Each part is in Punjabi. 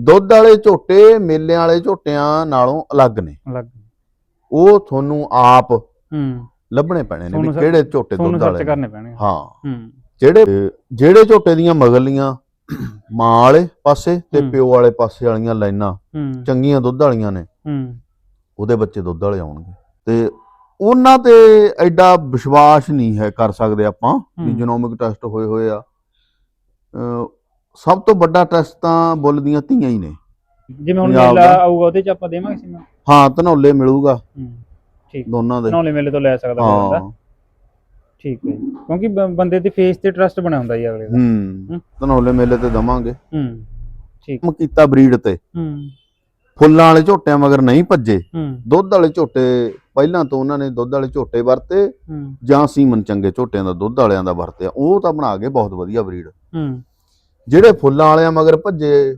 ਦੁੱਧ ਵਾਲੇ ਝੋਟੇ ਮੇਲਿਆਂ ਵਾਲੇ ਝੋਟਿਆਂ ਨਾਲੋਂ ਅਲੱਗ ਨੇ। ਅਲੱਗ। ਉਹ ਤੁਹਾਨੂੰ ਆਪ ਹੂੰ। ਲੱਭਣੇ ਪੈਣੇ ਨੇ ਵੀ ਤੁਹਾਨੂੰ ਕਿਹੜੇ ਝੋਟੇ ਤੁਹਾਨੂੰ ਦੁੱਧ ਸਰਚ ਵਾਲੇ ਨੇ। ਕਰਨੇ ਪੈਣਗੇ ਹਾਂ। ਹੂੰ। ਜਿਹੜੇ ਜਿਹੜੇ ਝੋਟੇ ਦੀਆਂ ਮਗਰਲੀਆਂ ਮਾਂ ਵਾਲੇ ਪਾਸੇ ਤੇ ਹੂੰ। ਪਿਓ ਵਾਲੇ ਪਾਸੇ ਵਾਲੀਆਂ ਲਾਈਨਾਂ ਹੂੰ। ਚੰਗੀਆਂ ਦੁੱਧ ਵਾਲੀਆਂ ਨੇ ਹੂੰ। ਉਹਦੇ ਬੱਚੇ ਦੁੱਧ ਵਾਲੇ ਆਉਣਗੇ। ਤੇ ਉਹਨਾਂ ਤੇ ਐਡਾ ਵਿਸ਼ਵਾਸ ਨਹੀਂ ਹੈ ਕਰ ਸਕਦੇ ਆਪਾਂ ਵੀ ਹੂੰ। ਜੀਨੋਮਿਕ ਟੈਸਟ ਹੋਏ ਹੋਏ ਆ। ਅਹ ਸਭ ਤੋਂ ਵੱਡਾ ਟੈਸਟ ਤਾਂ ਬੁੱਲ ਦੀਆਂ ਧੀਆਂ ਹੀ ਨੇ। ਜਿਵੇਂ ਹੁਣ ਪੰਜਾਬ ਮੇਲਾ ਦਾ। ਆਊਗਾ ਉਹਦੇ ਚ ਆਪਾਂ ਦੇਵਾਂਗੇ ਸੀ ਹਾਂ ਧਨੌਲੇ ਮਿਲੂਗਾ। ਹੂੰ ਠੀਕ। ਦੋਨਾਂ ਦੇ। ਨੌਲੇ ਮੇਲੇ ਤੋਂ ਲੈ ਸਕਦਾ ਕੋਈ ਬੰਦਾ। ਹਾਂ। ਠੀਕ ਹੈ ਜੀ। ਕਿਉਂਕਿ ਬ- ਬੰਦੇ ਦੇ ਫੇਸ ਤੇ ਟਰਸਟ ਬਣਿਆ ਹੁੰਦਾ ਜੀ ਅਗਲੇ ਦਾ। ਹੂੰ। ਧਨੌਲੇ ਮੇਲੇ ਤੇ ਦਵਾਂਗੇ। ਹੂੰ ਠੀਕ। ਕੰਮ ਕੀਤਾ ਬਰੀਡ ਤੇ। ਹੂੰ। ਫੁੱਲਾਂ ਵਾਲੇ ਝੋਟਿਆਂ ਮਗਰ ਨਹੀਂ ਭੱਜੇ। ਹੂੰ। ਦੁੱਧ ਵਾਲੇ ਝੋਟੇ ਪਹਿਲਾਂ ਤੋਂ ਉਹਨਾਂ ਨੇ ਦੁੱਧ ਵਾਲੇ ਝੋਟੇ ਵਰਤੇ ਹੂੰ। ਜਾਂ ਸੀਮਨ ਚੰਗੇ ਝੋਟਿਆਂ ਦਾ ਦੁੱਧ ਵਾਲਿਆਂ ਦਾ ਵਰਤਿਆ। ਉਹ ਤਾਂ ਬਣਾ ਕੇ ਬਹੁਤ ਵਧੀਆ ਬਰੀਡ। ਹੂੰ। ਜਿਹੜੇ ਫੁੱਲਾਂ ਵਾਲਿਆਂ ਮਗਰ ਭੱਜੇ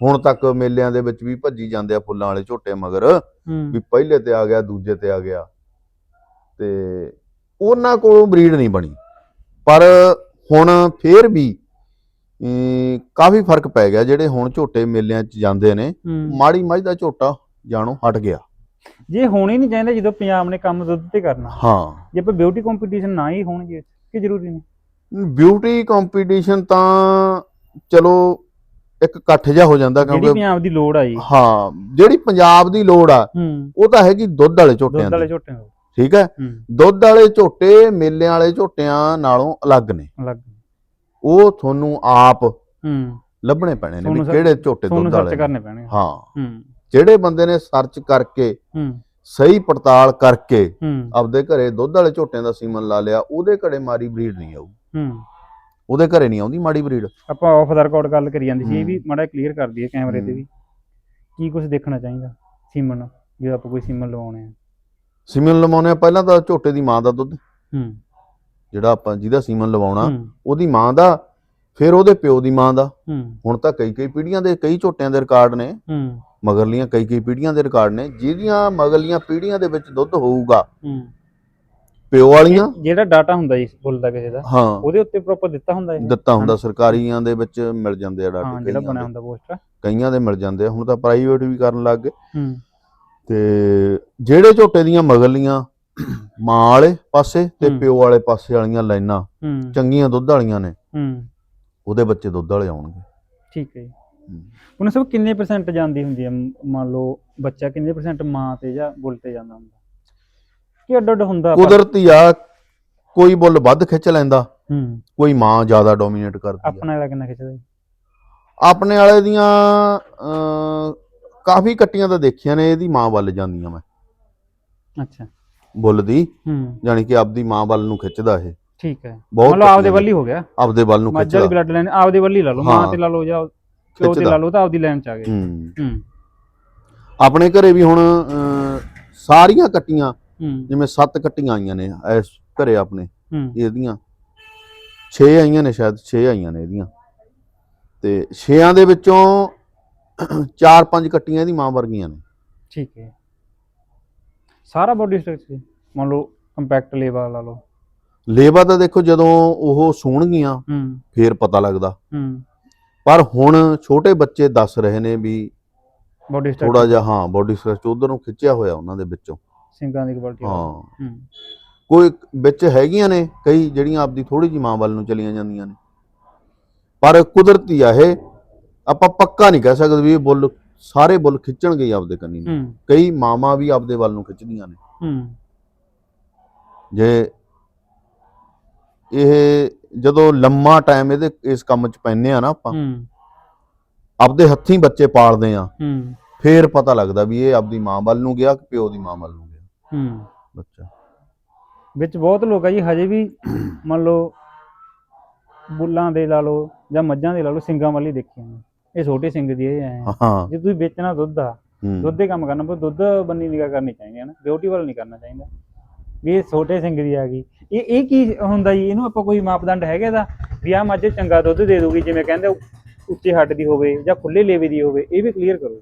ਹੁਣ ਤੱਕ ਮੇਲਿਆਂ ਦੇ ਵਿੱਚ ਵੀ ਭੱਜੀ ਜਾਂਦੇ ਆ ਫੁੱਲਾਂ ਵਾਲੇ ਝੋਟੇ ਮਗਰ ਵੀ ਪਹਿਲੇ ਤੇ ਆ ਗਿਆ ਦੂਜੇ ਤੇ ਆ ਗਿਆ। ਤੇ ਉਹਨਾਂ ਕੋਲੋਂ ਬਰੀਡ ਨਹੀਂ ਬਣੀ। ਪਰ ਹੁਣ ਫੇਰ ਵੀ ਕਾਫੀ ਫ਼ਰਕ ਪੈ ਗਿਆ ਜਿਹੜੇ ਹੁਣ ਝੋਟੇ ਮੇਲਿਆਂ 'ਚ ਜਾਂਦੇ ਨੇ। ਮਾੜੀ ਮੱਝ ਦਾ ਝੋਟਾ ਜਾਣੋ ਹਟ ਗਿਆ। ਜੇ ਹੋਣੀ ਨਹੀਂ ਚਾਹੀਦਾ ਜਦੋਂ ਪੰਜਾਬ ਨੇ ਕੰਮ ਦੁੱਧ ਤੇ ਕਰਨਾ। ਹਾਂ। ਜੇ ਆਪਾਂ ਬਿਊਟੀ ਕੰਪੀਟੀਸ਼ਨ ਨਾ ਹੀ ਹੋਣਗੇ ਕਿ ਜ਼ਰੂਰੀ ਨਹੀਂ? ਬਿਊਟੀ ਕੰਪੀਟੀਸ਼ਨ ਤਾਂ ਚਲੋ ਇੱਕ ਇਕੱਠ ਜਿਹਾ ਹੋ ਜਾਂਦਾ ਜਿਹੜੀ ਕਿਉਂਕਿ ਪੰਜਾਬ ਦੀ ਲੋੜ ਆ ਜੀ ਹਾਂ ਜਿਹੜੀ ਪੰਜਾਬ ਦੀ ਲੋੜ ਆ ਹੂੰ। ਉਹ ਤਾਂ ਹੈਗੀ ਦੁੱਧ ਵਾਲੇ ਝੋਟਿਆਂ ਦੁੱਧ ਵਾਲੇ ਦੀ। ਝੋਟੇ ਠੀਕ ਹੈ? ਹੂੰ। ਦੁੱਧ ਵਾਲੇ ਝੋਟੇ ਮੇਲਿਆਂ ਵਾਲੇ ਝੋਟਿਆਂ ਨਾਲੋਂ ਅਲੱਗ ਨੇ। ਅਲੱਗ। ਉਹ ਤੁਹਾਨੂੰ ਆਪ ਹੂੰ। ਲੱਭਣੇ ਪੈਣੇ ਨੇ ਵੀ ਤੁਹਾਨੂੰ ਸਰ- ਕਿਹੜੇ ਝੋਟੇ ਤੁਹਾਨੂੰ ਦੁੱਧ ਸਰਚ ਵਾਲੇ ਨੇ। ਕਰਨੇ ਪੈਣਗੇ ਹਾਂ। ਹੂੰ। ਜਿਹੜੇ ਬੰਦੇ ਨੇ ਸਰਚ ਕਰਕੇ ਹੂੰ। ਸਹੀ ਪੜਤਾਲ ਕਰਕੇ ਹੂੰ। ਆਪਦੇ ਘਰੇ ਦੁੱਧ ਵਾਲੇ ਝੋਟਿਆਂ ਦਾ ਸੀਮਨ ਲਾ ਲਿਆ ਉਹਦੇ ਘਰੇ ਮਾੜੀ ਬਰੀਡ ਨਹੀਂ ਆਊ। ਹੂੰ। ਉਹਦੇ ਘਰੇ ਨਹੀਂ ਆਉਂਦੀ ਮਾੜੀ ਬਰੀਡ। ਆਪਾਂ ਆਫ ਦਾ ਰਿਕਾਰਡ ਗੱਲ ਕਰੀ ਜਾਂਦੀ ਸੀ ਇਹ। ਵੀ ਮਾੜਾ ਕਲੀਅਰ ਕਰ ਦਈਏ ਕੈਮਰੇ ਤੇ। ਵੀ। ਕੀ ਕੁਝ ਦੇਖਣਾ ਚਾਹੀਦਾ ਸੀਮਨ ਜਦੋਂ ਆਪਾਂ ਕੋਈ ਸੀਮਨ ਲਵਾਉਣੇ ਆ? ਸੀਮਨ ਲਵਾਉਣੇ ਆ ਪਹਿਲਾਂ ਤਾਂ ਝੋਟੇ ਦੀ ਮਾਂ ਦਾ ਦੁੱਧ। ਹੂੰ। ਜਿਹੜਾ ਆਪਾਂ ਜਿਹਦਾ ਸੀਮਨ ਲਵਾਉਣਾ ਉਹਦੀ ਮਾਂ ਦਾ ਫਿਰ ਉਹਦੇ ਪਿਓ ਦੀ ਮਾਂ ਦਾ। ਹੁਣ ਤਾਂ ਕਈ ਕਈ ਪੀੜ੍ਹੀਆਂ ਦੇ ਕਈ ਝੋਟਿਆਂ ਦੇ ਰਿਕਾਰਡ ਨੇ। ਮਗਰਲੀਆਂ ਕਈ ਕਈ ਪੀੜ੍ਹੀਆਂ ਦੇ ਰਿਕਾਰਡ ਨੇ ਜਿਹਦੀਆਂ ਮਗਰਲੀਆਂ ਪੀੜ੍ਹੀਆਂ ਦੇ ਵਿੱਚ ਦੁੱਧ ਹੋਊਗਾ। ਪਿਓ ਵਾਲੀਆਂ? ਜਿਹੜਾ ਡਾਟਾ ਹੁੰਦਾ ਜੀ ਫੁੱਲ ਦਾ ਕਿਸੇ ਦਾ ਹਾਂ। ਉਹਦੇ ਉੱਤੇ ਪ੍ਰੋਪਰ ਦਿੱਤਾ ਹੁੰਦਾ ਇਹ? ਦਿੱਤਾ ਹੁੰਦਾ ਸਰਕਾਰੀਆਂ ਦੇ ਵਿੱਚ ਮਿਲ ਜਾਂਦੇ ਆ ਹਾਂ ਡਾਟੇ ਜਿਹੜਾ ਕਈਆਂ ਬਣਿਆ ਹੁੰਦਾ ਪੋਸਟਰ। ਕਈਆਂ ਦੇ ਮਿਲ ਜਾਂਦੇ ਆ ਹੁਣ ਤਾਂ ਪ੍ਰਾਈਵੇਟ ਵੀ ਕਰਨ ਲੱਗ ਗਏ। ਹੂੰ। ਤੇ ਜਿਹੜੇ ਝੋਟੇ ਦੀਆਂ ਮਗਰਲੀਆਂ ਮਾਂ ਵਾਲੇ ਪਾਸੇ ਤੇ ਹੂੰ। ਪਿਓ ਵਾਲੇ ਪਾਸੇ ਵਾਲੀਆਂ ਲਾਈਨਾਂ ਹੂੰ। ਚੰਗੀਆਂ ਦੁੱਧ ਵਾਲੀਆਂ ਨੇ ਹੂੰ। ਉਹਦੇ ਬੱਚੇ ਦੁੱਧ ਵਾਲੇ ਆਉਣਗੇ। ਠੀਕ ਹੈ ਜੀ। ਉਹਨਾਂ ਸਭ ਕਿੰਨੇ ਪਰਸੈਂਟ ਜਾਂਦੀ ਹੁੰਦੀ ਹੈ? ਮੰਨ ਲਓ ਬੱਚਾ ਕਿੰਨੇ ਪਰਸੈਂਟ ਮਾਂ ਤੇ ਜਾਂ ਬੁੱਲ ਤੇ ਜਾਂਦਾ ਹੁੰਦਾ? ਕਿ ਅੱਡ ਅੱਡ ਹੁੰਦਾ ਕੁਦਰਤੀ ਆ ਕੋਈ ਬੁੱਲ ਵੱਧ ਖਿੱਚ ਲੈਂਦਾ ਹੂੰ। ਕੋਈ ਮਾਂ ਜ਼ਿਆਦਾ ਡੋਮੀਨੇਟ ਕਰਦੀ ਆ। ਆਪਣਾ ਵਾਲਾ ਕਿੰਨਾ ਖਿੱਚਦਾ ਜੀ? ਆਪਣੇ ਵਾਲੇ ਦੀਆਂ ਅਮ, ਕਾਫੀ ਕੱਟੀਆਂ ਤਾਂ ਦੇਖੀਆਂ ਨੇ ਇਹਦੀ ਮਾਂ ਵੱਲ ਜਾਂਦੀਆਂ ਮੈਂ। ਅੱਛਾ। ਬੁੱਲ ਦੀ ਹੂੰ। ਯਾਨੀ ਕਿ ਆਪਦੀ ਮਾਂ ਵੱਲ ਨੂੰ ਖਿੱਚਦਾ ਇਹ। ਠੀਕ ਹੈ। ਬਹੁਤ ਮਤਲਬ ਆਪਦੇ ਵੱਲ ਹੀ ਹੋ ਗਿਆ। ਆਪਦੇ ਵੱਲ ਨੂੰ ਮੱਝ ਖਿੱਚਦਾ। ਬਲੱਡ ਲਾਈਨ ਆਪਦੇ ਵੱਲ ਹੀ ਲਾ ਲਓ ਮਾਂ ਹਾਂ। ਤੇ ਲਾ ਲਓ ਜਾਂ ਪਿਓ ਤੇ ਖਿੱਚਦਾ। ਲਾ ਲਓ ਤਾਂ ਆਪਦੀ ਲਾਈਨ ਚ ਆ ਗਏ। ਹੂੰ। ਹੂੰ। ਆਪਣੇ ਘਰੇ ਵੀ ਹੁਣ ਅਮ, ਸਾਰੀਆਂ ਕੱਟੀਆਂ ਜਿਵੇਂ ਸੱਤ ਕੱਟੀਆਂ ਆਈਆਂ ਨੇ ਇਸ ਘਰੇ ਆਪਣੇ ਇਹਦੀਆਂ। 6 ਆਈਆਂ ਨੇ ਸ਼ਾਇਦ 6 ਆਈਆਂ ਨੇ ਇਹਦੀਆਂ। ਤੇ 6ਾਂ ਦੇ ਵਿੱਚੋਂ 4-5 ਕੱਟੀਆਂ ਇਹਦੀ ਮਾਂ ਵਰਗੀਆਂ ਨੇ। ਠੀਕ ਹੈ। ਸਾਰਾ ਬੋਡੀ ਸਟਰਕਚਰ ਮੰਨ ਲਓ ਕੰਪੈਕਟ ਲੇਵਾ ਲਾ ਲਓ। ਲੇਵਾ ਤਾਂ ਦੇਖੋ ਜਦੋਂ ਉਹ ਸੂਣਗੀਆਂ ਫੇਰ ਪਤਾ ਲੱਗਦਾ। ਪਰ ਹੁਣ ਛੋਟੇ ਬੱਚੇ ਦੱਸ ਰਹੇ ਨੇ ਵੀ ਬੋਡੀ ਥੋੜਾ ਜਿਹਾ ਹਾਂ ਬੋਡੀ ਸਟਰਕਚਰ ਉਧਰ ਨੂੰ ਖਿੱਚਿਆ ਹੋਇਆ ਉਹਨਾਂ ਦੇ ਵਿੱਚੋਂ। ਸਿੰਗਾਂ ਦੀ ਕੁਆਲਿਟੀ ਹਾਂ। ਹੂੰ। ਕੋਈ ਵਿੱਚ ਹੈਗੀਆਂ ਨੇ ਕਈ ਜਿਹੜੀਆਂ ਆਪਦੀ ਥੋੜੀ ਜਿਹੀ ਮਾਂ ਵੱਲ ਨੂੰ ਚਲੀਆਂ ਜਾਂਦੀਆਂ ਨੇ। ਪਰ ਕੁਦਰਤੀ ਆ ਇਹ ਆਪਾਂ ਪੱਕਾ ਨਹੀਂ ਕਹਿ ਸਕਦੇ ਵੀ ਇਹ ਬੁੱਲ ਸਾਰੇ ਬੁੱਲ ਖਿੱਚਣਗੇ ਆਪਦੇ ਕੰਨੀ ਨੂੰ। ਕਈ ਮਾਵਾਂ ਵੀ ਆਪਦੇ ਵੱਲ ਨੂੰ ਖਿੱਚਦੀਆਂ ਨੇ। ਹੂੰ। ਜੇ ਇਹ ਜਦੋਂ ਲੰਮਾ ਟਾਈਮ ਇਹਦੇ ਇਸ ਕੰਮ 'ਚ ਪੈਨੇ ਆ ਨਾ ਆਪਾਂ ਹੂੰ। ਆਪਦੇ ਹੱਥੀਂ ਬੱਚੇ ਪਾਲਦੇ ਆ ਹੂੰ। ਫੇਰ ਪਤਾ ਲੱਗਦਾ ਵੀ ਇਹ ਆਪਦੀ ਮਾਂ ਵੱਲ ਨੂੰ ਗਿਆ ਕਿ ਪਿਓ ਦੀ ਮਾਂ ਵੱਲ ਨੂੰ। ਹੂੰ। ਬੱਚਾ। ਵਿੱਚ ਬਹੁਤ ਲੋਕ ਆ ਜੀ ਹਜੇ ਵੀ ਮੰਨ ਲਓ ਬੁੱਲਾਂ ਦੇ ਲਾ ਲਓ ਜਾਂ ਮੱਝਾਂ ਦੇ ਲਾ ਲਓ ਸਿੰਗਾਂ ਵਾਲੀ ਦੇਖੀਆਂ ਨੇ। ਇਹ ਛੋਟੇ ਸਿੰਗ ਦੀ ਇਹ ਹਾਂ। ਜੇ ਤੁਸੀਂ ਵੇਚਣਾ ਦੁੱਧ ਆ। ਦੁੱਧ ਦੇ ਕੰਮ ਕਰਨਾ ਪਰ ਦੁੱਧ ਬੰਨੀ ਨਿਗਾ ਕਰਨੀ ਚਾਹੀਦੀ ਹੈ ਨਾ ਬਿਊਟੀ ਵੱਲ ਨਹੀਂ ਕਰਨਾ ਚਾਹੀਦਾ। ਵੀ ਇਹ ਛੋਟੇ ਸਿੰਗ ਦੀ ਆ ਗਈ। ਇਹ ਇਹ ਕੀ ਹੁੰਦਾ ਜੀ? ਇਹਨੂੰ ਆਪਾਂ ਕੋਈ ਮਾਪਦੰਡ ਹੈਗਾ ਦਾ ਵੀ ਆ ਮੱਝ ਚੰਗਾ ਦੁੱਧ ਦੇ ਦੂਗੀ ਜਿਵੇਂ ਕਹਿੰਦੇ ਉੱਚੇ ਹੱਡ ਦੀ ਹੋਵੇ ਜਾਂ ਖੁੱਲੇ ਲੇਵੇ ਦੀ ਹੋਵੇ ਇਹ ਵੀ ਕਲੀਅਰ ਕਰੋ।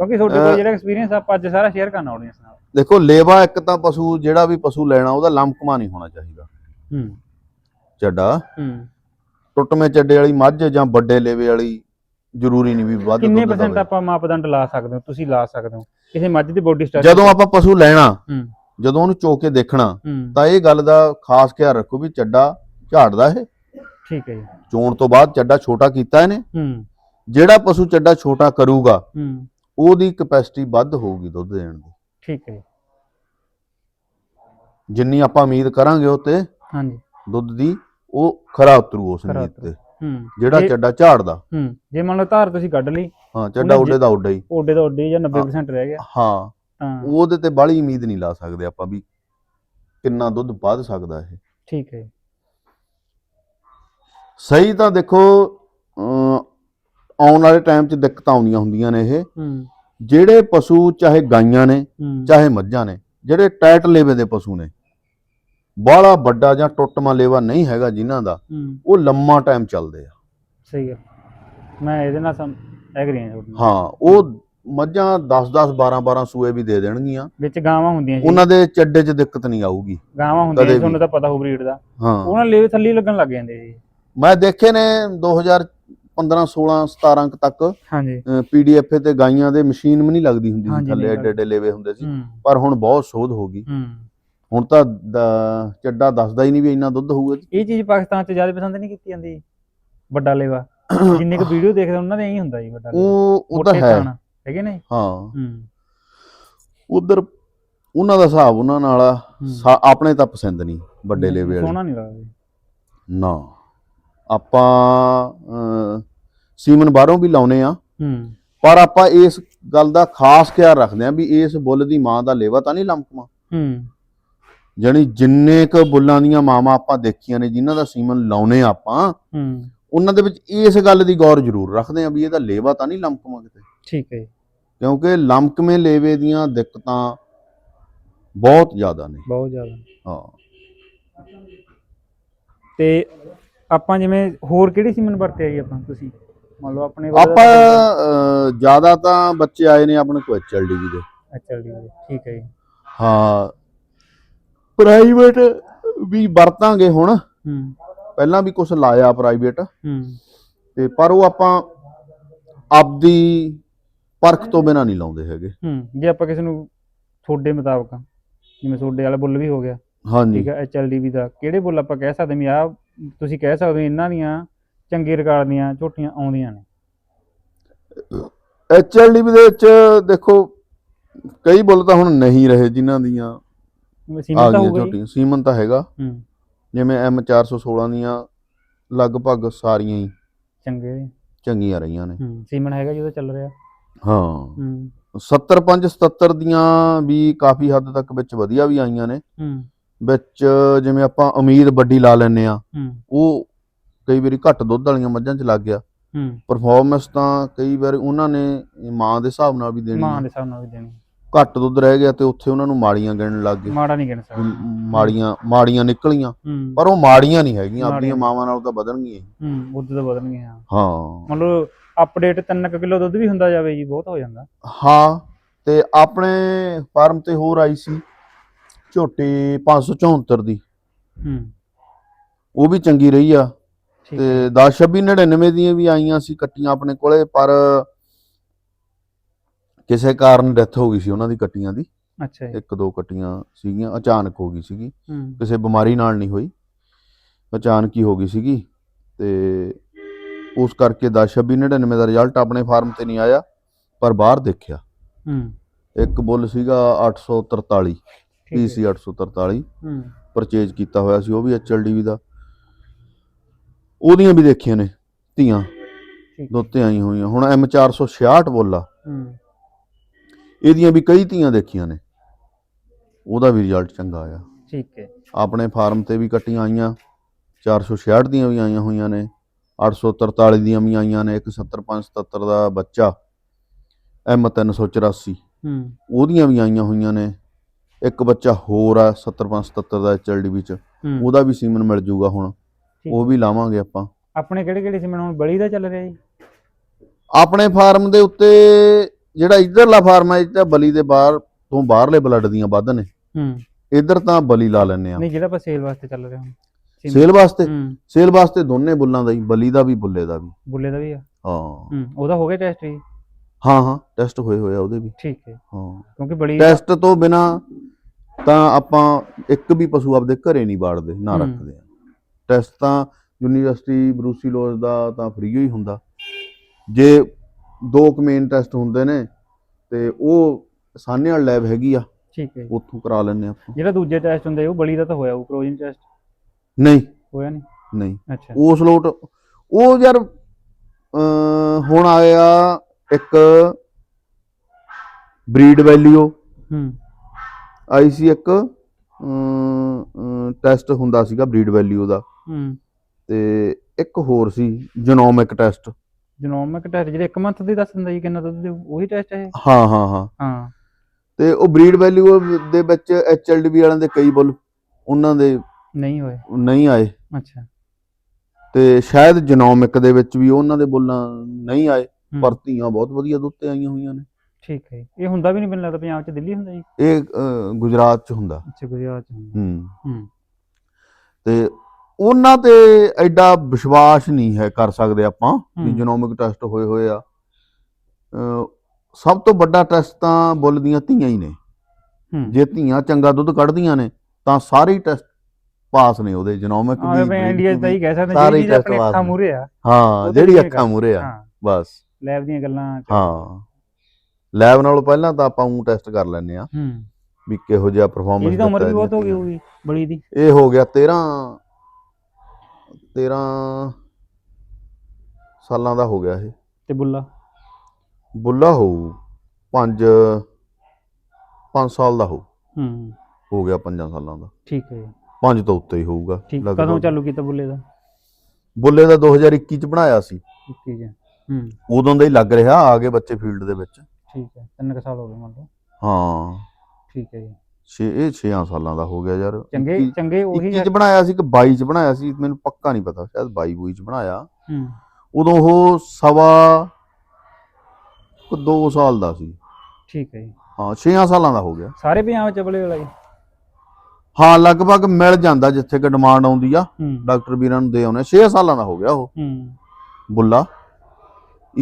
ਕਿਉਂਕਿ ਤੁਹਾਡੇ ਕੋਲ ਜਿਹੜਾ ਐਕਸਪੀਰੀਅੰਸ ਆਪਾਂ ਅੱਜ ਸਾਰਾ ਸ਼ੇਅਰ ਕਰਨਾ ਆਡੀਅנס ਨਾਲ। ਦੇਖੋ ਲੇਵਾ ਇੱਕ ਤਾਂ ਪਸ਼ੂ ਜਿਹੜਾ ਵੀ ਪਸ਼ੂ ਲੈਣਾ ਉਹਦਾ ਲੰਮਕਮਾ ਨਹੀਂ ਹੋਣਾ ਚਾਹੀਦਾ। ਹੂੰ। ਚੱਡਾ। ਹੂੰ। ਟੁੱਟਵੇਂ ਚੱਡੇ ਵਾਲੀ ਮੱਝ ਜਾਂ ਵੱਡੇ ਲੇਵੇ ਵਾਲੀ ਜ਼ਰੂਰੀ ਨਹੀਂ ਵੀ ਵੱਧ ਕਿੰਨੇ ਦੁੱਧ ਪਰਸੈਂਟ ਦੇਵੇ। ਆਪਾਂ ਮਾਪਦੰਡ ਲਾ ਸਕਦੇ ਹੋ? ਤੁਸੀਂ ਲਾ ਸਕਦੇ ਹੋ। ਕਿਸੇ ਮੱਝ ਦੀ ਬੋਡੀ ਸਟਰਕਚਰ ਜਦੋਂ ਆਪਾਂ ਪਸ਼ੂ ਲੈਣਾ ਹੂੰ। ਜਦੋਂ ਉਹਨੂੰ ਚੋ ਕੇ ਦੇਖਣਾ ਹੂੰ। ਤਾਂ ਇਹ ਗੱਲ ਦਾ ਖਾਸ ਖਿਆਲ ਰੱਖੋ ਵੀ ਚੱਡਾ ਝਾੜਦਾ ਇਹ। ਠੀਕ ਹੈ ਜੀ। ਚੋਣ ਤੋਂ ਬਾਅਦ ਚੱਡਾ ਛੋਟਾ ਕੀਤਾ ਇਹਨੇ। ਹੂੰ। ਜਿਹੜਾ ਪਸ਼ੂ ਚੱਡਾ ਛੋਟਾ ਕਰੂਗਾ ਹੂੰ। ਉਹਦੀ ਕਪੈਸਿਟੀ ਵੱਧ ਹੋਊਗੀ ਦੁੱਧ ਦੇਣ ਦੀ। ਠੀਕ ਹੈ ਜੀ। ਜਿੰਨੀ ਆਪਾਂ ਉਮੀਦ ਕਰਾਂਗੇ ਉਹ ਤੇ ਹਾਂਜੀ। ਦੁੱਧ ਦੀ ਉਹ ਖਰਾ ਉਤਰੂ ਉਸ ਖਰਾ ਉਮੀਦ ਉਤਰੂ। ਤੇ। ਹੂੰ। ਜਿਹੜਾ ਜੇ- ਚੱਡਾ ਝਾੜਦਾ। ਹੂੰ। ਜੇ ਮੰਨ ਲਓ ਧਾਰ ਤੁਸੀਂ ਕੱਢ ਲਈ ਹਾਂ ਚੱਡਾ ਉਹਨੇ ਉੱਡੇ ਦਾ ਉੱਡਾ ਹੀ। ਓਡੇ ਦਾ ਓਡੇ ਜਾਂ 90% ਰਹਿ ਗਿਆ। ਹਾਂ। ਤਾਂ ਉਹਦੇ ਤੇ ਬਾਹਲੀ ਉਮੀਦ ਨਹੀਂ ਲਾ ਸਕਦੇ ਆਪਾਂ ਵੀ ਕਿੰਨਾ ਦੁੱਧ ਵੱਧ ਸਕਦਾ ਇਹ। ਠੀਕ ਹੈ ਜੀ। ਸਹੀ ਤਾਂ ਦੇਖੋ ਅਮ, ਆਉਣ ਵਾਲੇ ਟਾਈਮ 'ਚ ਦਿੱਕਤਾਂ ਆਉਂਦੀਆਂ ਹੁੰਦੀਆਂ ਨੇ ਇਹ। ਹੂੰ। ਜਿਹੜੇ ਪਸ਼ੂ ਚਾਹੇ ਗਾਈਆਂ ਨੇ ਹੂੰ। ਚਾਹੇ ਮੱਝਾਂ ਨੇ ਜਿਹੜੇ ਟਾਈਟ ਲੇਵੇ ਦੇ ਪਸ਼ੂ ਨੇ ਬਾਹਲਾ ਵੱਡਾ ਜਾਂ ਟੁੱਟਮਾ ਲੇਵਾ ਨਹੀਂ ਹੈਗਾ ਜਿਨ੍ਹਾਂ ਦਾ ਹੂੰ। ਉਹ ਲੰਮਾ ਟਾਈਮ ਚੱਲਦੇ ਆ। ਸਹੀ ਹੈ ਮੈਂ ਇਹਦੇ ਨਾਲ ਸਮ ਐਗਰੀ ਹਾਂ। ਹਾਂ ਉਹ ਮੱਝਾਂ 10 10 12 12 ਸੂਏ ਵੀ ਦੇ ਦੇਣਗੀਆਂ। ਵਿੱਚ ਗਾਵਾਂ ਹੁੰਦੀਆਂ ਜੀ ਉਹਨਾਂ ਦੇ ਚੱਡੇ 'ਚ ਦਿੱਕਤ ਨਹੀਂ ਆਊਗੀ। ਗਾਵਾਂ ਹੁੰਦੀਆਂ। ਤੁਹਾਨੂੰ ਤਾਂ ਪਤਾ ਹੋਊ ਬਰੀਡ ਦਾ। ਹਾਂ। ਉਹਨਾਂ ਲੇਵੇ ਥੱਲੇ ਹੀ ਲੱਗਣ ਲੱਗ ਜਾਂਦੇ ਜੀ ਮੈਂ ਦੇਖੇ ਨੇ 2015 16 17 ਕੁ ਤੱਕ ਹਾਂਜੀ। ਪੀਡੀਐਫ ਤੇ ਗਾਈਆਂ ਦੇ ਮਸ਼ੀਨ ਵੀ ਨਹੀਂ ਲੱਗਦੀ ਹੁੰਦੀ ਸੀ ਥੱਲੇ ਐਡੇ ਐਡੇ ਲੇਵੇ ਹੁੰਦੇ ਸੀ। ਪਰ ਹੁਣ ਬਹੁਤ ਸੋਧ ਹੋ ਗਈ। ਹੁਣ ਤਾਂ ਚੱਡਾ ਦੱਸਦਾ ਹੀ ਨਹੀਂ ਵੀ ਇੰਨਾ ਦੁੱਧ ਹੋਊਗਾ। ਇਹ ਚੀਜ਼ ਪਾਕਿਸਤਾਨ 'ਚ ਜ਼ਿਆਦਾ ਪਸੰਦ ਨਹੀਂ ਕੀਤੀ ਜਾਂਦੀ ਵੱਡਾ ਲੇਵਾ। ਜਿੰਨੇ ਕੁ ਵੀਡੀਓ ਦੇਖਦੇ ਉਹਨਾਂ ਦੇ ਇਹੀ ਹੁੰਦਾ ਜੀ ਵੱਡਾ ਉਹ ਉਹ ਤਾਂ ਹੈ। ਹੈਗੇ ਨੇ ਹਾਂ। ਉਧਰ ਉਹਨਾਂ ਦਾ ਹਿਸਾਬ ਉਹਨਾਂ ਨਾਲ ਆਪਣੇ ਤਾਂ ਪਸੰਦ ਨਹੀਂ ਵੱਡੇ ਲੇਵੇ ਵਾਲੇ। ਸੋਹਣਾ ਨਹੀਂ ਲੱਗਦਾ। ਨਾ। ਆਪਾਂ ਸੀਮਨ ਬਾਹਰੋਂ ਵੀ ਲਾਉਨੇ ਆ। ਹੂੰ। ਪਰ ਆਪਾਂ ਇਸ ਗੱਲ ਦਾ ਖਾਸ ਖਿਆਲ ਰੱਖਦੇ ਆ ਵੀ ਇਸ ਬੁੱਲ ਦੀ ਮਾਂ ਦਾ ਲੇਵਾ ਤਾਂ ਨਹੀਂ ਲੰਕਮਾ ਹੂੰ। ਜਾਣੀ ਜਿੰਨੇ ਕ ਬੁੱਲਾਂ ਦੀਆਂ ਮਾਵਾਂ ਆਪਾਂ ਦੇਖੀਆਂ ਨੇ ਜਿਨ੍ਹਾਂ ਦਾ ਸੀਮਨ ਲਾਉਨੇ ਆਪਾਂ ਹੂੰ। ਉਹਨਾਂ ਦੇ ਵਿੱਚ ਇਸ ਗੱਲ ਦੀ ਗੌਰ ਜ਼ਰੂਰ ਰੱਖਦੇ ਆ ਵੀ ਇਹਦਾ ਲੇਵਾ ਤਾਂ ਨਹੀਂ ਲੰਕਮਾ ਕਿਤੇ। ਠੀਕ ਹੈ ਕਿਉਂਕਿ ਲੰਕਮੇ ਲੇਵੇ ਦੀਆਂ ਦਿੱਕਤਾਂ ਬਹੁਤ ਜ਼ਿਆਦਾ ਨੇ। ਬਹੁਤ ਜ਼ਿਆਦਾ। ਹਾਂ। ਤੇ ਆਪਾਂ ਜਿਵੇਂ ਹੋਰ ਕਿਹੜੀ ਸੀਮਨ ਵਰਤਿਆ ਜੀ ਆਪਾਂ ਤੁਸੀਂ? ਮੰਨ ਲਓ ਆਪਣੇ ਵੱਲ ਆਪਾਂ ਅਹ, ਜ਼ਿਆਦਾ ਤਾਂ ਬੱਚੇ ਆਏ ਨੇ ਆਪਣੇ ਕੋਲ ਐਚਐਲਡੀਵੀ ਦੇ ਅੱਛਾ ਜੀ ਠੀਕ ਹੈ ਜੀ। ਹਾਂ। ਪ੍ਰਾਈਵੇਟ ਵੀ ਵਰਤਾਂਗੇ ਹੁਣ। ਹੂੰ। ਪਹਿਲਾਂ ਵੀ ਕੁਝ ਲਾਇਆ ਪ੍ਰਾਈਵੇਟ ਹੂੰ। ਤੇ ਪਰ ਉਹ ਆਪਾਂ ਆਪਦੀ ਪਰਖ ਤੋਂ ਬਿਨਾ ਨਹੀਂ ਲਾਉਂਦੇ ਹੈਗੇ। ਹੂੰ ਜੇ ਆਪਾਂ ਕਿਸੇ ਨੂੰ ਤੁਹਾਡੇ ਮੁਤਾਬਕ ਜਿਵੇਂ ਤੁਹਾਡੇ ਵਾਲਾ ਬੁੱਲ ਵੀ ਹੋ ਗਿਆ। ਹਾਂਜੀ। ਠੀਕ ਹੈ ਐਚਐਲਡੀਵੀ ਦਾ। ਕਿਹੜੇ ਬੁੱਲ ਆਪਾਂ ਕਹਿ ਸਕਦੇ ਵੀ ਆ ਤੁਸੀਂ ਕਹਿ ਸਕਦੇ ਹੋ ਇਹਨਾਂ ਦੀਆਂ ਚੰਗੇ ਰਿਕਾਰਡ ਦੀਆਂ ਝੋਟੀਆਂ ਆਉਂਦੀਆਂ ਨੇ। ਐਚਐਲਡੀਵੀ ਦੇ ਵਿੱਚ ਦੇਖੋ ਕਈ ਬੁੱਲ ਤਾਂ ਹੁਣ ਨਹੀਂ ਰਹੇ ਜਿਨ੍ਹਾਂ ਦੀਆਂ ਸੀਮਨ ਤਾਂ ਗਈਆਂ ਹੋਊਗਾ ਜੀ ਛੋਟੀਆਂ ਸੀਮਨ ਤਾਂ ਹੈਗਾ। ਹੂੰ। ਜਿਵੇਂ M416 ਦੀਆਂ ਲਗਭਗ ਸਾਰੀਆਂ ਹੀ ਚੰਗੇ। ਚੰਗੀਆਂ ਰਹੀਆਂ ਨੇ। ਹੂੰ ਸੀਮਨ ਹੈਗਾ ਜਿਹਦਾ ਚੱਲ ਰਿਹਾ। ਹਾਂ। ਹੂੰ। 75 77 ਦੀਆਂ ਵੀ ਕਾਫੀ ਹੱਦ ਤੱਕ ਵਿੱਚ ਵਧੀਆ ਵੀ ਆਈਆਂ ਨੇ। ਹੂੰ। ਵਿੱਚ ਜਿਵੇਂ ਆਪਾਂ ਉਮੀਦ ਵੱਡੀ ਲਾ ਲੈਨੇ ਆ ਹੂੰ। ਉਹ ਕਈ ਵਾਰੀ ਘੱਟ ਦੁੱਧ ਵਾਲੀਆਂ ਮੱਝਾਂ 'ਚ ਲੱਗ ਗਿਆ। ਹੂੰ। ਪਰਫਾਰਮੈਂਸ ਤਾਂ ਕਈ ਵਾਰ ਉਹਨਾਂ ਨੇ ਮਾਂ ਦੇ ਹਿਸਾਬ ਨਾਲ ਵੀ ਦੇਣੀ। ਮਾਂ। ਦੇ ਹਿਸਾਬ ਨਾਲ ਵੀ ਦੇਣੀ। ਘੱਟ ਦੁੱਧ ਰਹਿ ਗਿਆ ਤੇ ਉੱਥੇ ਉਹਨਾਂ ਨੂੰ ਮਾੜੀਆਂ ਗਿਣਨ ਲੱਗ ਗਏ। ਮਾੜਾ ਨਹੀਂ ਗਿਣ ਸਕਦੇ। ਮਾੜੀਆਂ ਮਾੜੀਆਂ ਨਿਕਲੀਆਂ। ਹੂੰ। ਪਰ ਉਹ ਮਾੜੀਆਂ ਨਹੀਂ ਹੈਗੀਆਂ। ਆਪਣੀਆਂ। ਮਾਵਾਂ ਨਾਲ ਤਾਂ ਵਧਣਗੀਆਂ ਹੀ। ਉਦੋਂ ਤਾਂ ਬਦਲਣਗੇ ਹਾਂ। ਲਓ ਅਪਡੇਟ 3 ਕਿਲੋ ਦੁੱਧ ਵੀ ਹੁੰਦਾ ਜਾਵੇ ਜੀ ਬਹੁਤ ਹੋ ਜਾਂਦਾ। ਹਾਂ ਤੇ ਆਪਣੇ ਫਾਰਮ ਤੇ ਹੋਰ ਆਈ ਸੀ ਝੋਟੀ 574 ਦੀ। ਹੂੰ। ਉਹ ਵੀ ਚੰਗੀ ਰਹੀ ਆ। ਤੇ ਹੈ। 10 26 99 ਦੀਆਂ ਵੀ ਆਈਆਂ ਸੀ ਕੱਟੀਆਂ ਆਪਣੇ ਕੋਲੇ ਪਰ ਕਿਸੇ ਕਾਰਨ ਡੈਥ ਹੋ ਗਈ ਸੀ ਉਹਨਾਂ ਦੀ ਕੱਟੀਆਂ ਦੀ। ਅੱਛਾ ਜੀ। ਇੱਕ ਦੋ ਕੱਟੀਆਂ ਸੀਗੀਆਂ ਅਚਾਨਕ ਹੋ ਗਈ ਸੀਗੀ। ਕਿਸੇ ਬਿਮਾਰੀ ਨਾਲ ਨਹੀਂ ਹੋਈ। ਅਚਾਨਕ ਹੀ ਹੋ ਗਈ ਸੀਗੀ। ਤੇ ਉਸ ਕਰਕੇ 10 26 99 ਦਾ ਰਿਜ਼ਲਟ ਆਪਣੇ ਫਾਰਮ ਤੇ ਨਹੀਂ ਆਇਆ ਪਰ ਬਾਹਰ ਦੇਖਿਆ। ਹੂੰ। ਇੱਕ ਬੁੱਲ ਸੀਗਾ 843 ਠੀਕ ਹੈ ਪੀਸੀ 843 ਹੂੰ। ਪਰਚੇਜ ਕੀਤਾ ਹੋਇਆ ਸੀ ਉਹ ਵੀ ਐਚਐਲਡੀਵੀ ਦਾ। ਉਹਦੀਆਂ ਵੀ ਦੇਖੀਆਂ ਨੇ ਧੀਆਂ। ਠੀਕ ਦੋਤੇ ਆਈਆਂ ਹੋਈਆਂ। ਹੁਣ M466 ਬੋਲਾ। ਹੂੰ। ਇਹਦੀਆਂ ਵੀ ਕਈ ਧੀਆਂ ਦੇਖੀਆਂ ਨੇ। ਉਹਦਾ ਵੀ ਰਿਜ਼ਲਟ ਚੰਗਾ ਆਇਆ। ਠੀਕ ਹੈ। ਆਪਣੇ ਫਾਰਮ ਤੇ ਵੀ ਕੱਟੀਆਂ ਆਈਆਂ। 466 ਦੀਆਂ ਵੀ ਆਈਆਂ ਹੋਈਆਂ ਨੇ। 843 ਦੀਆਂ ਵੀ ਆਈਆਂ ਨੇ। ਇੱਕ 70577 ਦਾ ਬੱਚਾ। M384 ਹੂੰ। ਉਹਦੀਆਂ ਵੀ ਆਈਆਂ ਹੋਈਆਂ ਨੇ। ਇੱਕ ਬੱਚਾ ਹੋਰ ਆ 70577 ਦਾ ਐਚਐਲਡੀ ਵਿੱਚ। ਹੂੰ। ਉਹਦਾ ਵੀ ਸੀਮਨ ਮਿਲ ਜੂਗਾ ਹੁਣ। ਉਹ ਵੀ ਲਾਵਾਂਗੇ ਆਪਾਂ। ਆਪਣੇ ਕਿਹੜੇ ਕਿਹੜੇ ਸੀਮਨ ਹੁਣ ਬਲੀ ਦਾ ਚੱਲ ਰਿਹਾ ਜੀ। ਆਪਣੇ ਫਾਰਮ ਦੇ ਉੱਤੇ ਜਿਹੜਾ ਇਧਰਲਾ ਫਾਰਮ ਹੈ ਤਾਂ ਬਲੀ ਦੇ ਬਾਹਰ ਤੋਂ ਬਾਹਰਲੇ ਬਲੱਡ ਦੀਆਂ ਵੱਧ ਨੇ। ਹੂੰ। ਇਧਰ ਤਾਂ ਬਲੀ ਲਾ ਲੈਨੇ ਆ ਨਹੀਂ ਜਿਹੜਾ ਆਪਾਂ ਸੇਲ ਵਾਸਤੇ ਚੱਲ ਰਿਹਾ ਹੁਣ। ਸੇਲ ਵਾਸਤੇ? ਸੇਲ ਵਾਸਤੇ ਦੋਨੇ ਬੁੱਲਾਂ ਦਾ ਹੀ ਬਲੀ ਦਾ ਵੀ ਬੁੱਲੇ ਦਾ ਵੀ। ਬੁੱਲੇ ਦਾ ਵੀ ਆ? ਹਾਂ। ਹੂੰ ਉਹਦਾ ਹੋ ਗਿਆ ਟੈਸਟ ਜੀ? ਹਾਂ ਹਾਂ ਟੈਸਟ ਹੋਏ ਹੋਏ ਆ ਉਹਦੇ ਵੀ। ਠੀਕ ਹੈ। ਹਾਂ। ਕਿਉਂਕਿ ਬੜੀ ਟੈਸਟ ਤੋਂ ਬਿਨਾ ਤਾਂ ਆਪਾਂ ਇੱਕ ਵੀ ਪਸ਼ੂ ਆਪਦੇ ਘਰੇ ਨਹੀਂ ਬਾੜਦੇ ਨਾ। ਰੱਖਦੇ। ਆ ਟੈਸਟ ਤਾਂ ਯੂਨੀਵਰਸਿਟੀ ਬਰੂਸੀਲੋਸ ਦਾ ਤਾਂ ਫ੍ਰੀ ਹੀ ਹੁੰਦਾ। ਜੇ ਦੋ ਕੁ ਮੇਨ ਟੈਸਟ ਹੁੰਦੇ ਨੇ ਤੇ ਉਹ ਸਾਨੇਵਾਲ ਲੈਬ ਹੈਗੀ ਆ ਠੀਕ ਹੈ ਜੀ। ਉੱਥੋਂ ਕਰਾ ਲੈਂਦੇ ਆਪਾਂ। ਜਿਹੜਾ ਦੂਜੇ ਟੈਸਟ ਹੁੰਦੇ ਉਹ ਬਲੀ ਦਾ ਤਾਂ ਹੋਇਆ ਉਹ ਪ੍ਰੋਜਨ ਟੈਸਟ ਨਹੀਂ। ਹੋਇਆ ਨਹੀਂ? ਨਹੀਂ। ਅੱਛਾ। ਉਸ ਲੋਟ ਉਹ ਯਾਰ ਅਮ ਹੁਣ ਆਇਆ ਇੱਕ ਬਰੀਡ ਵੈਲਿਊ ਹੂੰ। ਆਈ ਸੀ ਇੱਕ ਟੈਸਟ ਹੁੰਦਾ ਸੀਗਾ ਬਰੀਡ ਵੈਲਿਊ ਦਾ। ਹੂੰ। ਤੇ ਇੱਕ ਹੋਰ ਸੀ ਜੀਨੋਮਿਕ ਟੈਸਟ ਜਨੋਮਿਕ ਟੈਸਟ ਜਿਹੜੇ 1 ਮੰਥ ਦੇ ਦੱਸ ਦਿੰਦਾ ਜੀ ਕਿੰਨਾ ਦੁੱਧ ਦੇਊ ਉਹੀ ਟੈਸਟ ਹੈ? ਹਾਂ ਹਾਂ ਹਾਂ। ਹਾਂ। ਤੇ ਉਹ ਬਰੀਡ ਵੈਲਿਊ ਦੇ ਵਿੱਚ ਐਚਐਲਡੀਬੀ ਵਾਲਿਆਂ ਦੇ ਕਈ ਬੁੱਲ ਉਹਨਾਂ ਦੇ ਨਹੀਂ ਹੋਏ। ਨਹੀਂ ਆਏ। ਅੱਛਾ। ਤੇ ਸ਼ਾਇਦ ਜੀਨੋਮਿਕ ਦੇ ਵਿੱਚ ਵੀ ਉਹਨਾਂ ਦੇ ਬੁੱਲਾਂ ਨਹੀਂ ਆਏ ਹੂੰ, ਪਰ ਧੀਆਂ ਬਹੁਤ ਵਧੀਆ ਦੁੱਧ ਤੇ ਆਈਆਂ ਹੋਈਆਂ ਨੇ। ਠੀਕ ਹੈ ਜੀ। ਇਹ ਹੁੰਦਾ ਵੀ ਨਹੀਂ ਮੈਨੂੰ ਲੱਗਦਾ ਪੰਜਾਬ ਚ ਦਿੱਲੀ ਹੁੰਦਾ ਜੀ? ਇਹ ਅਹ, ਗੁਜਰਾਤ ਚ ਹੁੰਦਾ। ਅੱਛਾ ਗੁਜਰਾਤ ਚ ਹੁੰਦਾ। ਹੂੰ। ਹੂੰ। ਤੇ ਉਹਨਾਂ ਤੇ ਐਡਾ ਵਿਸ਼ਵਾਸ ਨਹੀਂ ਹੈ ਕਰ ਸਕਦੇ ਆਪਾਂ ਵੀ ਹੂੰ। ਜੀਨੋਮਿਕ ਟੈਸਟ ਹੋਏ ਹੋਏ ਆ। ਸਭ ਤੋਂ ਵੱਡਾ ਟੈਸਟ ਤਾਂ ਬੁੱਲ ਦੀਆਂ ਧੀਆਂ ਹੀ ਨੇ। ਹੂੰ। ਜੇ ਧੀਆਂ ਚੰਗਾ ਦੁੱਧ ਕੱਢਦੀਆਂ ਨੇ ਤਾਂ ਸਾਰੇ ਹੀ ਟੈਸਟ ਪਾਸ ਨੇ ਉਹਦੇ ਜੀਨੋਮਿਕ ਵੀ breed ਇੰਡੀਆ। ਦਾ ਹੀ ਕਹਿ ਸਕਦੇ ਜਿਹੜੀ ਹੀ ਆਪਣੇ ਅੱਖਾਂ ਮੂਰੇ ਆ ਹਾਂ ਜਿਹੜੀ ਤਾਂ ਅੱਖਾਂ ਮੂਰੇ ਆ ਹਾਂ। ਬਸ। ਲੈਬ ਦੀਆਂ ਗੱਲਾਂ ਹਾਂ। ਲੈਬ ਨਾਲੋਂ ਪਹਿਲਾਂ ਤਾਂ ਆਪਾਂ ਉਹ ਟੈਸਟ ਕਰ ਲੈਂਦੇ ਆ ਹੂੰ। ਵੀ ਕਿਹੋ ਜਿਹਾ ਪਰਫਾਰਮੈਂਸ ਇਹਦੀ ਤਾਂ ਉਮਰ ਵੀ ਬਹੁਤ ਹੋ ਗਈ ਹੋਊਗੀ ਬੜੀ ਦੀ। ਇਹ ਹੋ ਗਿਆ 13 13 ਸਾਲਾਂ ਦਾ ਹੋ ਗਿਆ ਇਹ। ਤੇ ਬੁੱਲਾ? ਬੁੱਲਾ ਹੋਊ 5 5 ਸਾਲ ਦਾ ਹੋ ਹੂੰ। ਹੋ ਗਿਆ 5 ਸਾਲਾਂ ਦਾ। ਠੀਕ ਹੈ ਜੀ, 5 ਤੋਂ ਉੱਤੇ ਹੀ ਹੋਊਗਾ। ਠੀਕ। ਲਗਭਗ। ਕਦੋਂ ਚਾਲੂ ਕੀਤਾ ਬੁੱਲੇ ਦਾ? ਬੁੱਲੇ ਦਾ 2021 ਚ ਬਣਾਇਆ ਸੀ। ਠੀਕ ਹੈ ਹੂੰ। ਉਦੋਂ ਦਾ ਹੀ ਲੱਗ ਰਿਹਾ ਆ ਗਏ ਬੱਚੇ ਫੀਲਡ ਦੇ ਵਿੱਚ। ਠੀਕ ਹੈ। ਤਿੰਨ ਕੁ ਸਾਲ ਹੋ ਗਏ ਮੰਨ ਲਓ। ਹਾਂ। ਠੀਕ ਹੈ ਜੀ। 6 ਇਹ 6 ਸਾਲਾਂ ਦਾ ਹੋ ਗਿਆ ਯਾਰ। ਚੰਗੇ ਚੰਗੇ ਉਹੀ 21 ਚ ਬਣਾਇਆ ਸੀ ਕਿ 22 ਚ ਬਣਾਇਆ ਸੀ ਮੈਨੂੰ ਪੱਕਾ ਨਹੀਂ ਪਤਾ ਸ਼ਾਇਦ 22 ਬੂਈ ਚ ਬਣਾਇਆ। ਹੂੰ। ਉਦੋਂ ਉਹ ਸਵਾ ਕੁ 2 ਸਾਲ ਦਾ ਸੀ। ਠੀਕ ਹੈ ਜੀ। ਹਾਂ 6 ਸਾਲਾਂ ਦਾ ਹੋ ਗਿਆ। ਸਾਰੇ ਪੰਜਾਬ ਚ ਬਲੇ ਵਾਲਾ ਜੀ? ਹਾਂ ਲਗਭਗ ਮਿਲ ਜਾਂਦਾ ਜਿੱਥੇ ਕਿ ਡਿਮਾਂਡ ਆਉਂਦੀ ਆ। ਡਾਕਟਰ ਵੀਰਾਂ ਨੂੰ ਦੇ ਆਉਣੇ 6 ਸਾਲਾਂ ਦਾ ਹੋ ਗਿਆ ਉਹ। ਹੂੰ। ਬੁੱਲਾ।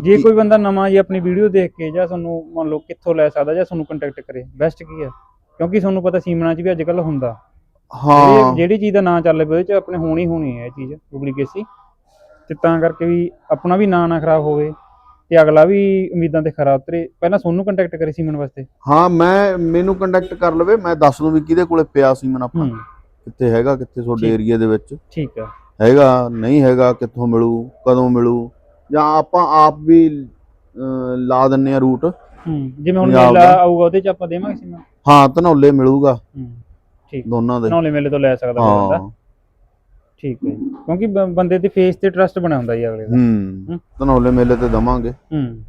ਜੇ ਕੋਈ ਬੰਦਾ ਨਵਾਂ ਜੀ ਆਪਣੀ ਵੀਡੀਓ ਦੇਖ ਕੇ ਜਾਂ ਤੁਹਾਨੂੰ ਮੰਨ ਲਓ ਕਿੱਥੋਂ ਲੈ ਸਕਦਾ ਜਾਂ ਤੁਹਾਨੂੰ ਕੰਟੈਕਟ ਕਰੇ ਬੈਸਟ ਕੀ ਹੈ ਕਿਉਂਕਿ ਤੁਹਾਨੂੰ ਪਤਾ ਸੀਮਨਾ ਚ ਵੀ ਅੱਜ ਕੱਲ ਹੁੰਦਾ। ਹਾਂ। ਜਿਹੜੀ- ਜਿਹੜੀ ਚੀਜ਼ ਦਾ ਨਾਂ ਚੱਲ ਪਏ ਉਹਦੇ ਚ ਆਪਣੇ ਹੋਣੀ ਹੋਣੀ ਹੈ ਇਹ ਚੀਜ਼ ਡੁਪਲੀਕੇਸੀ ਤੇ ਤਾਂ ਕਰਕੇ ਵੀ ਆਪਣਾ ਵੀ ਨਾਂ ਨਾ ਖਰਾਬ ਹੋਵੇ ਤੇ ਅਗਲਾ ਵੀ ਉਮੀਦਾਂ ਤੇ ਖਰਾ ਉਤਰੇ। ਪਹਿਲਾਂ ਸੋਨੂੰ ਕੰਟੈਕਟ ਕਰੇ ਸੀਮਨ ਵਾਸਤੇ। ਹਾਂ ਮੈਂ ਮੈਨੂੰ ਕੰਟੈਕਟ ਕਰ ਲਵੇ ਮੈਂ ਦੱਸ ਦੂੰ ਵੀ ਕਿਹਦੇ ਕੋਲੇ ਪਿਆ ਸੀ ਮਨ ਆਪਣਾ ਹੂੰ। ਕਿੱਥੇ ਹੈਗਾ ਕਿੱਥੇ ਤੁਹਾਡੇ ਠੀਕ। ਏਰੀਆ ਦੇ ਵਿੱਚ। ਠੀਕ ਹੈ ਹੈਗਾ ਨਹੀਂ ਹੈਗਾ ਕਿੱਥੋਂ ਮਿਲੂ ਕਦੋਂ ਮਿਲੂ। ਜਾਂ ਆਪਾਂ ਆਪ ਵੀ ਅਹ, ਲਾ ਦਿੰਨੇ ਆ ਰੂਟ ਹੂੰ ਜਿਵੇਂ ਹੁਣ ਪੰਜਾਬ ਮੇਲਾ ਦਾ। ਆਊਗਾ ਉਹਦੇ ਚ ਆਪਾਂ ਦੇਵਾਂਗੇ ਸੀਮਨ ਹਾਂ ਧਨੌਲੇ ਮਿਲੂਗਾ। ਹੂੰ ਠੀਕ। ਦੋਨਾਂ ਦੇ। ਨੌਲੇ ਮੇਲੇ ਤੋਂ ਲੈ ਸਕਦਾ ਬੰਦਾ। ਹਾਂ ਠੀਕ ਹੈ ਜੀ। ਕਿਉਂਕਿ ਬ- ਬੰਦੇ ਦੇ ਫੇਸ ਤੇ ਟਰਸਟ ਬਣਿਆ ਹੁੰਦਾ ਜੀ ਅਗਲੇ ਦਾ। ਹੂੰ। ਧਨੌਲੇ ਮੇਲੇ ਤੇ ਦਵਾਂਗੇ। ਹੂੰ।